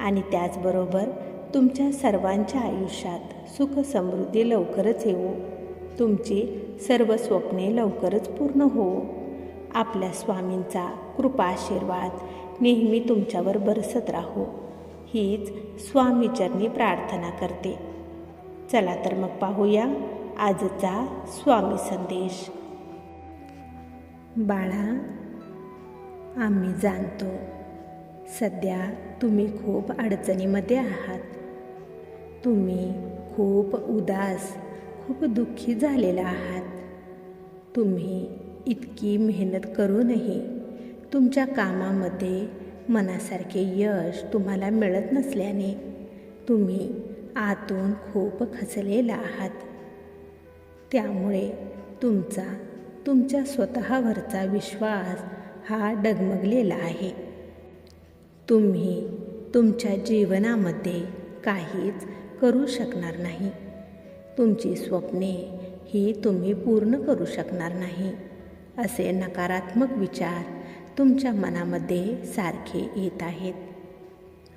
आणि त्याचबरोबर तुमच्या सर्वांच्या आयुष्यात सुख समृद्धी लवकरच येवो. तुमची सर्व स्वप्ने लवकरच पूर्ण हो आपल्या स्वामींचा कृपा आशीर्वाद नेहमी तुमच्यावर बरसत राहो. हीच स्वामीचरणी प्रार्थना करते. चला तर मग पाहूया आजचा स्वामी संदेश. बाळा आम्ही जाणतो सध्या तुम्ही खूप अडचणीमध्ये आहात. तुम्ही खूप उदास खूप दुःखी झालेला आहात. तुम्ही इतकी मेहनत करूनही तुमच्या कामामध्ये मनासारखे यश तुम्हाला मिळत नसल्याने तुम्ही आतून खूप खचलेला आहात. त्यामुळे तुमचा तुमच्या स्वतःवरचा विश्वास हा डगमगलेला आहे. तुम्ही तुमच्या जीवनामध्ये काहीच करू शकणार नाही. तुमची स्वप्ने ही तुम्ही पूर्ण करू शकणार नाही. असे नकारात्मक विचार तुमच्या मनामध्ये सारखे येत आहेत.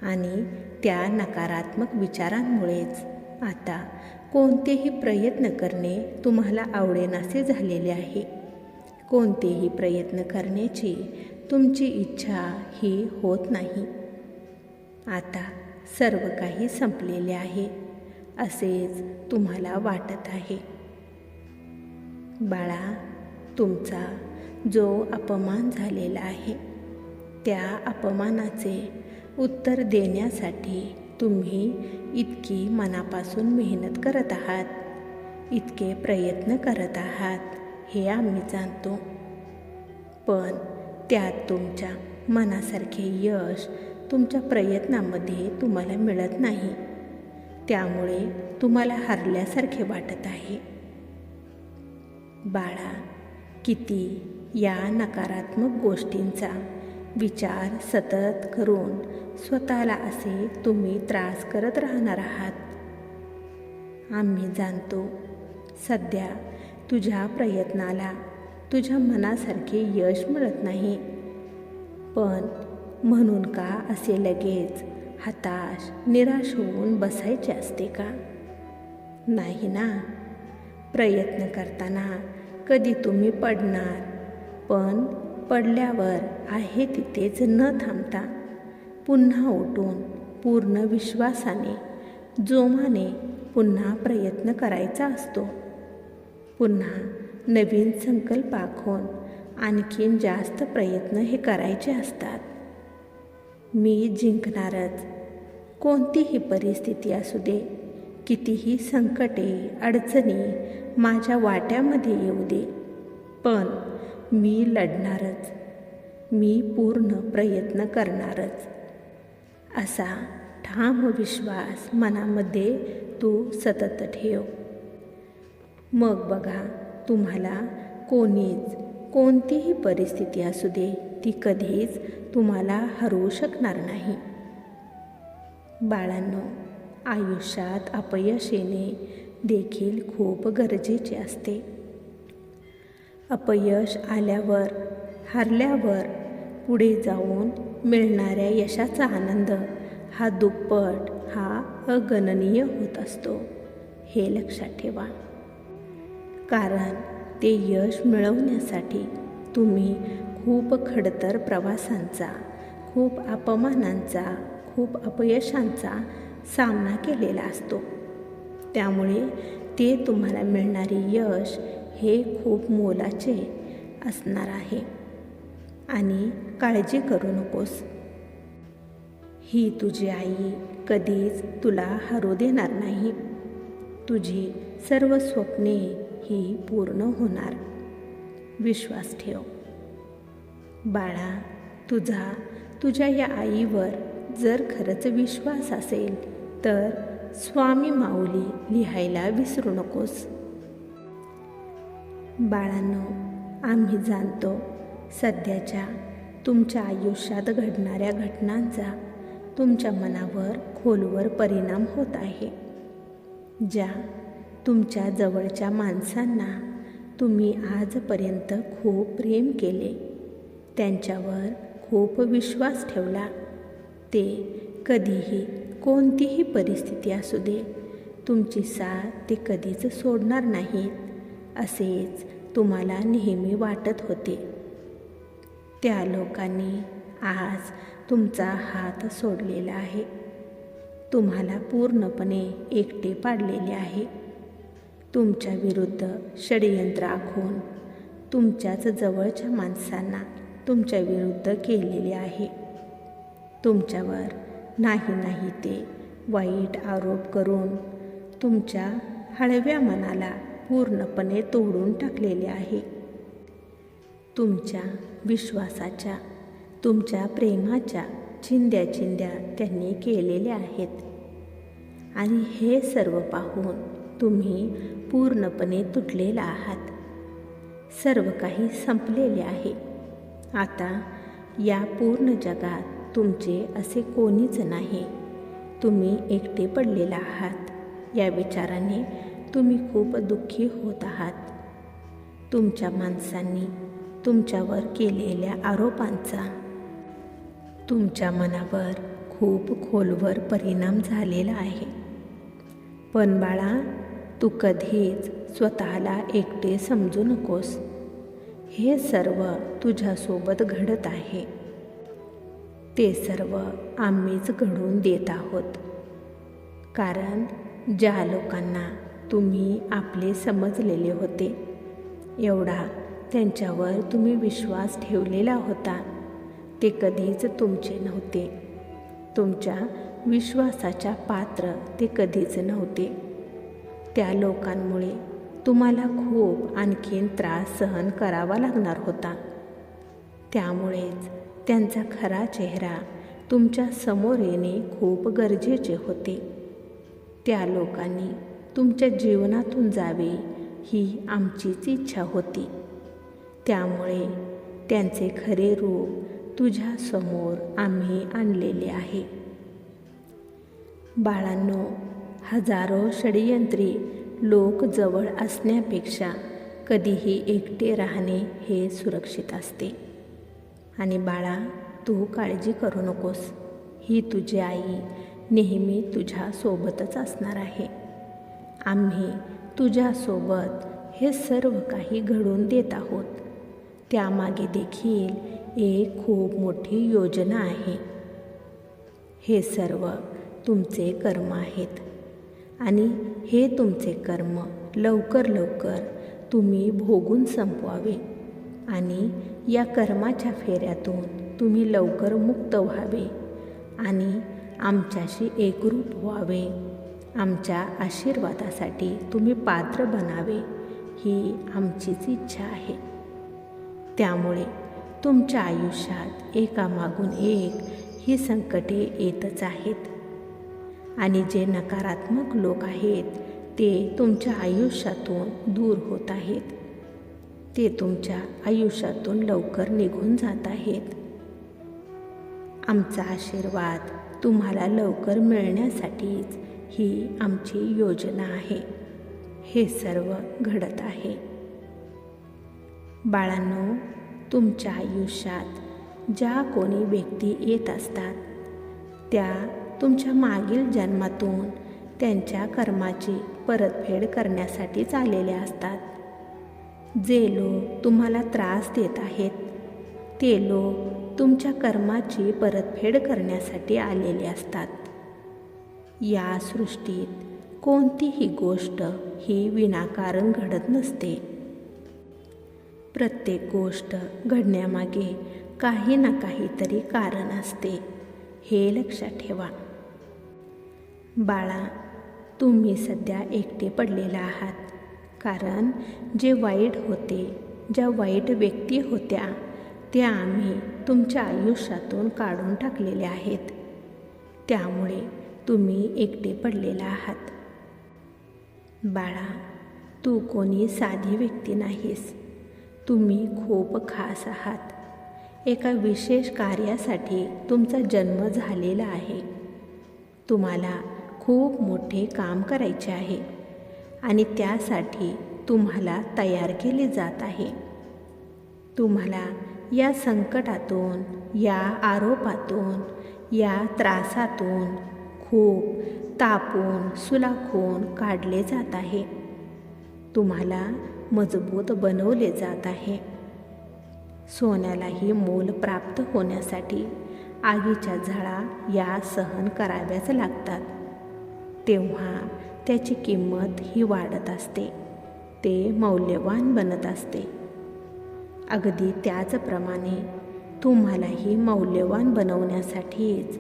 आणि त्या नकारात्मक विचारांमुळेच आता कोणतेही प्रयत्न करणे तुम्हाला आवडेनासे झालेले आहे. कोणतेही प्रयत्न करण्याची तुमची इच्छा ही होत नाही. आता सर्व काही संपलेले आहे असेच तुम्हाला वाटत आहे. बाळा तुमचा जो अपमान झालेला आहे त्या अपमानाचे उत्तर देण्यासाठी तुम्ही इतकी मनापासून मेहनत करत आहात इतके प्रयत्न करत आहात हे आम्ही जाणतो. पण त्यात तुमच्या मनासारखे यश तुमच्या प्रयत्नामध्ये तुम्हाला मिळत नाही. त्यामुळे तुम्हाला हरल्यासारखे वाटत आहे. बाळा किती या नकारात्मक गोष्टींचा विचार सतत करून स्वतःला असे तुम्ही त्रास करत राहणार आहात. आम्ही जाणतो सध्या तुझ्या प्रयत्नाला तुझ्या मनासारखे यश मिळत नाही. पण म्हणून का असे लगेच हताश निराश होऊन बसायचे असते का? नाही ना. प्रयत्न करताना कधी तुम्ही पडणार पण पडल्यावर आहे तिथेच न थांबता पुन्हा उठून पूर्ण विश्वासाने जोमाने पुन्हा प्रयत्न करायचा असतो. पुन्हा नवीन संकल्प आखून आणखीन जास्त प्रयत्न हे करायचे असतात. मी जिंकणारच. कोणतीही परिस्थिती असू दे. कितीही संकटे अडचणी माझ्या वाट्यामध्ये येऊ दे. पण मी लढणारच. मी पूर्ण प्रयत्न करणारच. असा ठाम विश्वास मनामध्ये तू सतत ठेव. मग बघा तुम्हाला कोणीच कोणतीही परिस्थिती असू दे ती कधीच तुम्हाला हरवू शकणार नाही. बाळांनो आयुष्यात अपयश येणे देखील खूप गरजेचे असते. अपयश आल्यावर हरल्यावर पुढे जाऊन मिळणाऱ्या यशाचा आनंद हा दुप्पट हा अगणनीय होत असतो. हे लक्षात ठेवा. कारण ते यश मिळवण्यासाठी तुम्ही खूप खडतर प्रवासांचा खूप अपमानांचा खूप अपयशांचा सामना केलेला असतो. त्यामुळे ते तुम्हाला मिळणारे यश हे खूप मोलाचे असणार आहे. आणि काळजी करू नकोस. ही तुझी आई कधीच तुला हरू देणार नाही. तुझी सर्व स्वप्ने ही पूर्ण होणार. विश्वास ठेव. बाळा तुझा तुझ्या या आईवर जर खरंच विश्वास असेल तर स्वामी माऊली लिहायला विसरू नकोस. बाळांनो आम्ही जाणतो सध्याच्या तुमच्या आयुष्यात घडणाऱ्या घटनांचा तुमच्या मनावर खोलवर परिणाम होत आहे. ज्या तुमच्या जवळच्या माणसांना तुम्ही आजपर्यंत खूप प्रेम केले. त्यांच्यावर खूप विश्वास ठेवला. ते कधीही कोणतीही परिस्थिती असू दे तुमची साथ ते कधीच सोडणार नाहीत असेच तुम्हाला नेहमी वाटत होते. त्या लोकांनी आज तुमचा हात सोडलेला आहे. तुम्हाला पूर्णपणे एकटे पाडलेले आहे. तुमच्या विरुद्ध षडयंत्र आखून तुमच्याच जवळच्या माणसांना तुमच्या विरुद्ध केलेले आहे. तुमच्यावर नाही नाही ते वाईट आरोप करून तुमच्या हळव्या मनाला पूर्णपणे तोडून टाकलेले आहे. तुमच्या विश्वासाच्या तुमच्या प्रेमाच्या चिंध्या चिंद्या त्यांनी केलेल्या आहेत. आणि हे सर्व पाहून तुम्ही पूर्णपणे तुटलेला आहात. सर्व काही संपलेले आहे. आता या पूर्ण जगात तुमचे असे कोणीच नाही. तुम्ही एकटे पडलेला आहात. या विचाराने तुम्ही खूप दुःखी होत आहात. तुमच्या माणसांनी तुमच्यावर केलेल्या आरोपांचा तुमच्या मनावर खूप खोलवर परिणाम झालेला आहे. पण बाळा तू कधीच स्वतःला एकटे समजू नकोस. हे सर्व तुझ्यासोबत घडत आहे. ते सर्व आम्हीच घडवून देत आहोत. कारण ज्या लोकांना तुम्ही आपले समजलेले होते एवढा त्यांच्यावर तुम्ही विश्वास ठेवलेला होता. ते कधीच तुमचे नव्हते. तुमच्या विश्वासाच्या पात्र ते कधीच नव्हते. त्या लोकांमुळे तुम्हाला खूप आणखीन त्रास सहन करावा लागणार होता. त्यामुळेच त्यांचा खरा चेहरा तुमच्यासमोर येणे खूप गरजेचे होते. त्या लोकांनी तुमच्या जीवनातून जावे ही आमचीच इच्छा होती. त्यामुळे त्यांचे खरे रूप तुझ्यासमोर आम्ही आणलेले आहे. बाळांनो हजारो षडयंत्री लोक जवळ असण्यापेक्षा कधीही एकटे राहणे हे सुरक्षित असते. आणि बाळा तू काळजी करू नकोस. ही तुझी आई नेहमी तुझ्यासोबतच असणार आहे. आम्ही तुझ्यासोबत हे सर्व काही घडवून देत आहोत. त्यामागे देखील एक खूप मोठी योजना आहे. हे सर्व तुमचे कर्म आहेत. आणि हे तुमचे कर्म लवकर लवकर तुम्ही भोगून संपवावे. आणि या कर्माच्या फेऱ्यातून तुम्ही लवकर मुक्त व्हावे. आणि आमच्याशी एकरूप व्हावे. आमच्या आशीर्वादासाठी तुम्ही पात्र बनावे ही आमचीच इच्छा आहे. त्यामुळे तुमच्या आयुष्यात एकामागून एक ही संकटे येतच आहेत. आणि जे नकारात्मक लोक आहेत ते तुमच्या आयुष्यातून दूर होत आहेत. ते तुमच्या आयुष्यातून लवकर निघून जात आहेत. आमचा आशीर्वाद तुम्हाला लवकर मिळण्यासाठीच ही आमची योजना आहे. हे सर्व घडत आहे. बाळांनो तुमच्या आयुष्यात ज्या कोणी व्यक्ती येत असतात त्या तुमच्या मागील जन्मातून त्यांच्या कर्माची परतफेड करण्यासाठीच आलेले असतात. जे लोक तुम्हाला त्रास देत आहेत ते लोक तुमच्या कर्माची परतफेड करण्यासाठी आलेले असतात. या सृष्टीत कोणतीही गोष्ट ही विनाकारण घडत नसते. प्रत्येक गोष्ट घडण्यामागे काही ना काहीतरी कारण असते हे लक्षात ठेवा. बाळा तुम्ही सध्या एकटे पडलेला आहात. कारण जे वाईट होते ज्या वाईट व्यक्ती होत्या त्या आम्ही तुमच्या आयुष्यातून काढून टाकलेल्या आहेत. त्यामुळे तुम्ही एकटे पडलेला आहात. बाळा तू कोणी साधी व्यक्ती नाहीस. तुम्ही खूप खास आहात. एका विशेष कार्यासाठी तुमचा जन्म झालेला आहे. तुम्हाला खूप मोठे काम करायचे आहे आणि त्यासाठी तुम्हाला तयार केले जात आहे. तुम्हाला या संकटातून या आरोपातून या त्रासातून खूप तापून सुलाखून काढले जात आहे. तुम्हाला मजबूत बनवले जात आहे. सोन्यालाही मोल प्राप्त होण्यासाठी आगीच्या झळा या सहन कराव्याच लागतात. तेव्हा त्याची किंमत ही वाढत असते. ते मौल्यवान बनत असते. अगदी त्याचप्रमाणे तुम्हालाही मौल्यवान बनवण्यासाठीच.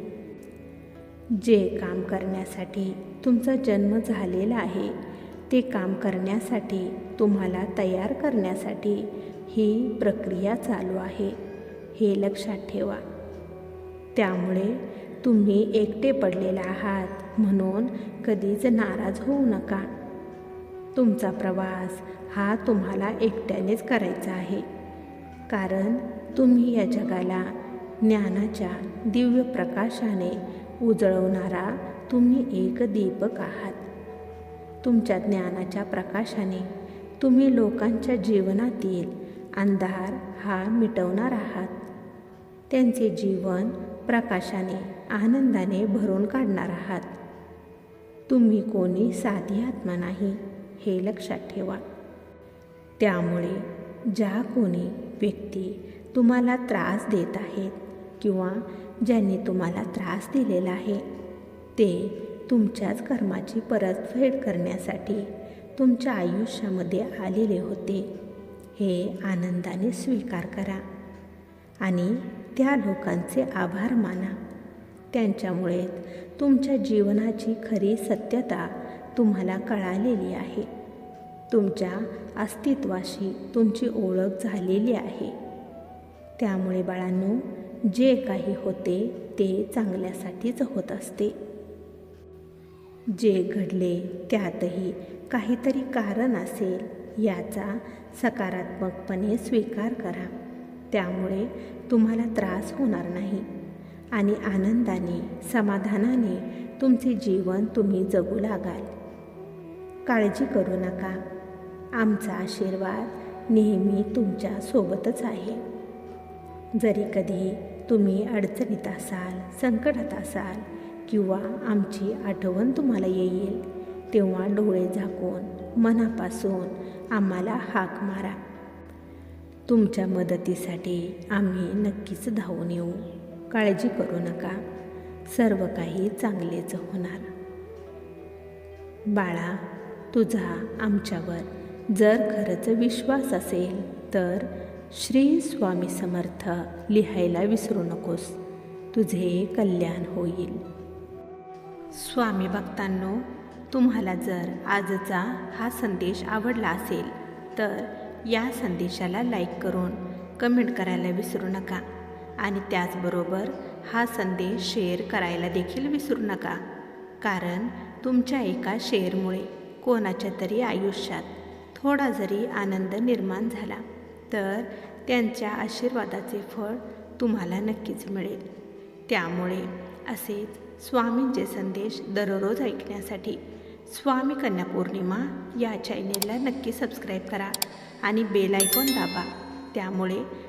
जे काम करण्यासाठी तुमचा जन्म झालेला आहे ते काम करण्यासाठी तुम्हाला तयार करण्यासाठी ही प्रक्रिया चालू आहे हे लक्षात ठेवा. त्यामुळे तुम्ही एकटे पडलेला आहात. म्हणून कधीच नाराज होऊ नका. तुमचा प्रवास हा तुम्हाला एकट्यानेच करायचा आहे. कारण तुम्ही या जगाला ज्ञानाच्या दिव्य प्रकाशाने उजळवणारा तुम्ही एक दीपक आहात. तुमच्या ज्ञानाच्या प्रकाशाने तुम्ही लोकांच्या जीवनातील अंधार हा मिटवणार आहात. त्यांचे जीवन प्रकाशाने आनंदाने भरून काढणार आहात. तुम्ही कोणी साधी आत्मा नाही हे लक्षात ठेवा. त्यामुळे ज्या कोणी व्यक्ती तुम्हाला त्रास देत आहेत किंवा ज्यांनी तुम्हाला त्रास दिलेला आहे ते तुमच्याच कर्माची परतफेड करण्यासाठी तुमच्या आयुष्यामध्ये आलेले होते. हे आनंदाने स्वीकार करा आणि त्या लोकांचे आभार माना. त्यांच्यामुळे तुमच्या जीवनाची खरी सत्यता तुम्हाला कळालेली आहे. तुमच्या अस्तित्वाशी तुमची ओळख झालेली आहे. त्यामुळे बाळांनो जे काही होते ते चांगल्यासाठीच होत असते. जे घडले त्यातही काहीतरी कारण असेल याचा सकारात्मकपणे स्वीकार करा. त्यामुळे तुम्हाला त्रास होणार नाही. आणि आनंदाने समाधानाने तुमचे जीवन तुम्ही जगू लागाल. काळजी करू नका. आमचा आशीर्वाद नेहमी तुमच्या सोबतच आहे. जरी कधी तुम्ही अडचणीत असाल संकटात असाल किंवा आमची आठवण तुम्हाला येईल तेव्हा डोळे झाकून मनापासून आम्हाला हाक मारा. तुमच्या मदतीसाठी आम्ही नक्कीच धावून येऊ. काळजी करू नका. सर्व काही चांगलेच होणार. बाळा तुझा आमच्यावर जर खरंच विश्वास असेल तर श्री स्वामी समर्थ लिहायला विसरू नकोस. तुझे कल्याण होईल. स्वामी भक्तांनो तुम्हाला जर आजचा हा संदेश आवडला असेल तर या संदेशाला लाईक करून कमेंट करायला विसरू नका. आणि त्याचबरोबर हा संदेश शेअर करायला देखील विसरू नका. कारण तुमच्या एका शेअरमुळे कोणाच्या तरी आयुष्यात थोडा जरी आनंद निर्माण झाला तर त्यांच्या आशीर्वादाचे फळ तुम्हाला नक्कीच मिळेल. त्यामुळे असेच स्वामींचे संदेश दररोज ऐकण्यासाठी स्वामी कन्या पौर्णिमा या चॅनेलला नक्की सबस्क्राईब करा आणि बेल आयकॉन दाबा. त्यामुळे